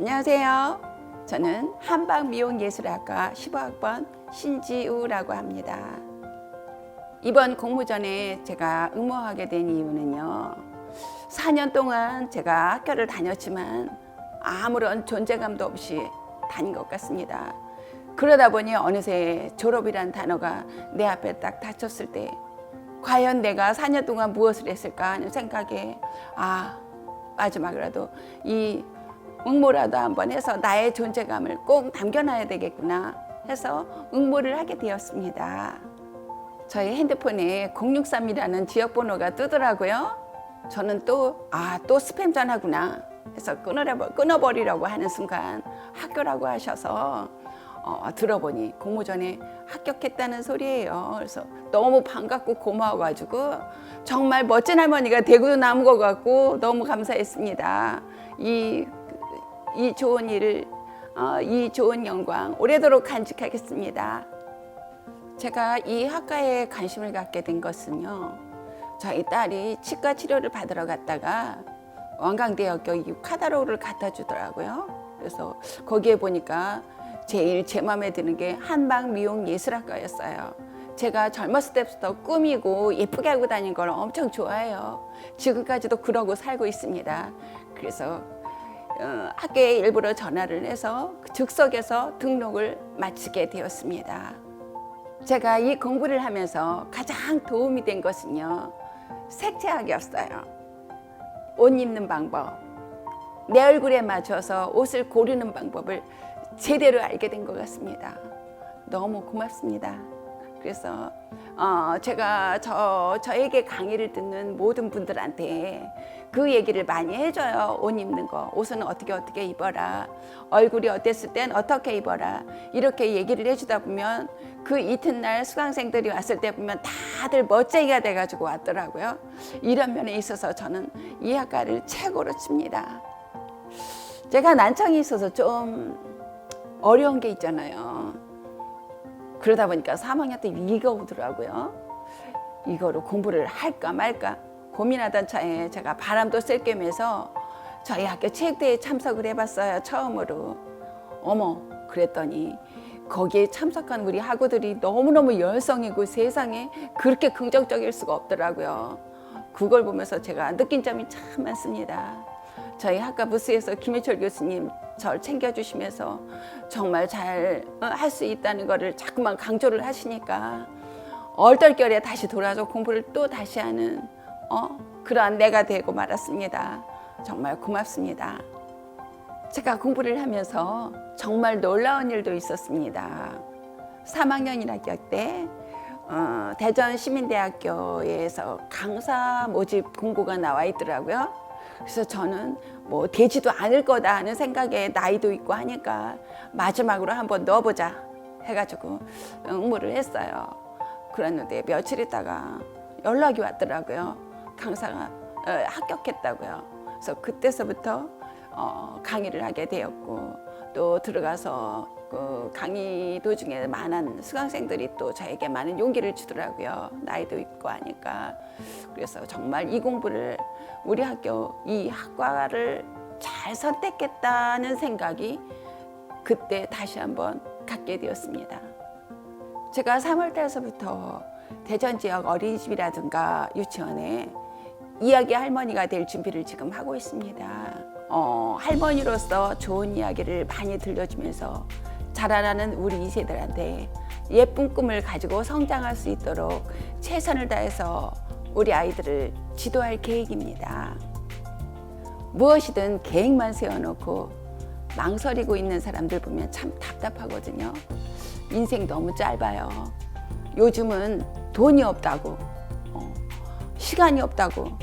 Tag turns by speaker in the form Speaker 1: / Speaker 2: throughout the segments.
Speaker 1: 안녕하세요. 저는 한방미용예술학과 15학번 신지우라고 합니다. 이번 공모전에 제가 응모하게 된 이유는요. 4년 동안 제가 학교를 다녔지만 아무런 존재감도 없이 다닌 것 같습니다. 그러다 보니 어느새 졸업이란 단어가 내 앞에 딱 닥쳤을 때 과연 내가 4년 동안 무엇을 했을까 하는 생각에 아 마지막이라도 이 응모라도 한번 해서 나의 존재감을 꼭 남겨놔야 되겠구나 해서 응모를 하게 되었습니다. 저희 핸드폰에 063이라는 지역번호가 뜨더라고요. 저는 또, 아, 또 스팸 전화구나 해서 끊으려, 끊어버리려고 하는 순간 학교라고 하셔서 어, 들어보니 공모전에 합격했다는 소리예요. 그래서 너무 반갑고 고마워가지고 정말 멋진 할머니가 대구도 남은 것 같고 너무 감사했습니다. 이, 이 좋은 일을, 어, 이 좋은 영광 오래도록 간직하겠습니다. 제가 이 학과에 관심을 갖게 된 것은요. 저희 딸이 치과 치료를 받으러 갔다가 원광대학교 이 카다로우를 갖다 주더라고요. 그래서 거기에 보니까 제일 제 마음에 드는 게 한방 미용 예술학과였어요. 제가 젊었을 때부터 꾸미고 예쁘게 하고 다닌 걸 엄청 좋아해요. 지금까지도 그러고 살고 있습니다. 그래서 어, 학교에 일부러 전화를 해서 즉석에서 등록을 마치게 되었습니다. 제가 이 공부를 하면서 가장 도움이 된 것은요, 색채학이었어요. 옷 입는 방법, 내 얼굴에 맞춰서 옷을 고르는 방법을 제대로 알게 된 것 같습니다. 너무 고맙습니다. 그래서 어, 제가 저 저에게 강의를 듣는 모든 분들한테 그 얘기를 많이 해줘요. 옷 입는 거, 옷은 어떻게 어떻게 입어라, 얼굴이 어땠을 땐 어떻게 입어라 이렇게 얘기를 해주다 보면 그 이튿날 수강생들이 왔을 때 보면 다들 멋쟁이가 돼가지고 왔더라고요. 이런 면에 있어서 저는 이 학과를 최고로 칩니다. 제가 난청이 있어서 좀 어려운 게 있잖아요. 그러다 보니까 3학년 때 위기가 오더라고요. 이거로 공부를 할까 말까 고민하던 차에 제가 바람도 쐴 겸해서 저희 학교 체육대회에 참석을 해봤어요. 처음으로. 어머, 그랬더니 거기에 참석한 우리 학우들이 너무너무 열성이고 세상에 그렇게 긍정적일 수가 없더라고요. 그걸 보면서 제가 느낀 점이 참 많습니다. 저희 학과 부스에서 김혜철 교수님 절 챙겨주시면서 정말 잘 할 수 있다는 거를 자꾸만 강조를 하시니까 얼떨결에 다시 돌아서 공부를 또 다시 하는 어, 그러한 내가 되고 말았습니다. 정말 고맙습니다. 제가 공부를 하면서 정말 놀라운 일도 있었습니다. 3학년 1학기 때 어, 대전 시민대학교에서 강사 모집 공고가 나와 있더라고요. 그래서 저는 뭐 되지도 않을 거다 하는 생각에 나이도 있고 하니까 마지막으로 한번 넣어보자 해가지고 응모를 했어요. 그랬는데 며칠 있다가 연락이 왔더라고요. 강사가 어, 합격했다고요. 그래서 그때서부터 어, 강의를 하게 되었고 또 들어가서 그 강의 도중에 많은 수강생들이 또 저에게 많은 용기를 주더라고요. 나이도 있고 하니까. 그래서 정말 이 공부를 우리 학교 이 학과를 잘 선택했다는 생각이 그때 다시 한번 갖게 되었습니다. 제가 3월 달서부터 대전 지역 어린이집이라든가 유치원에 이야기 할머니가 될 준비를 지금 하고 있습니다. 어, 할머니로서 좋은 이야기를 많이 들려주면서 자라나는 우리 2세들한테 예쁜 꿈을 가지고 성장할 수 있도록 최선을 다해서 우리 아이들을 지도할 계획입니다. 무엇이든 계획만 세워놓고 망설이고 있는 사람들 보면 참 답답하거든요. 인생 너무 짧아요. 요즘은 돈이 없다고, 어, 시간이 없다고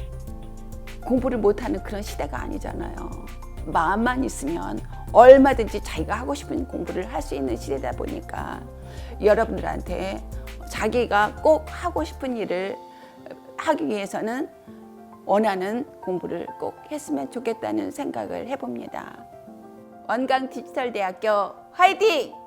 Speaker 1: 공부를 못하는 그런 시대가 아니잖아요. 마음만 있으면 얼마든지 자기가 하고 싶은 공부를 할 수 있는 시대다 보니까 여러분들한테 자기가 꼭 하고 싶은 일을 하기 위해서는 원하는 공부를 꼭 했으면 좋겠다는 생각을 해봅니다. 원강 디지털 대학교 화이팅!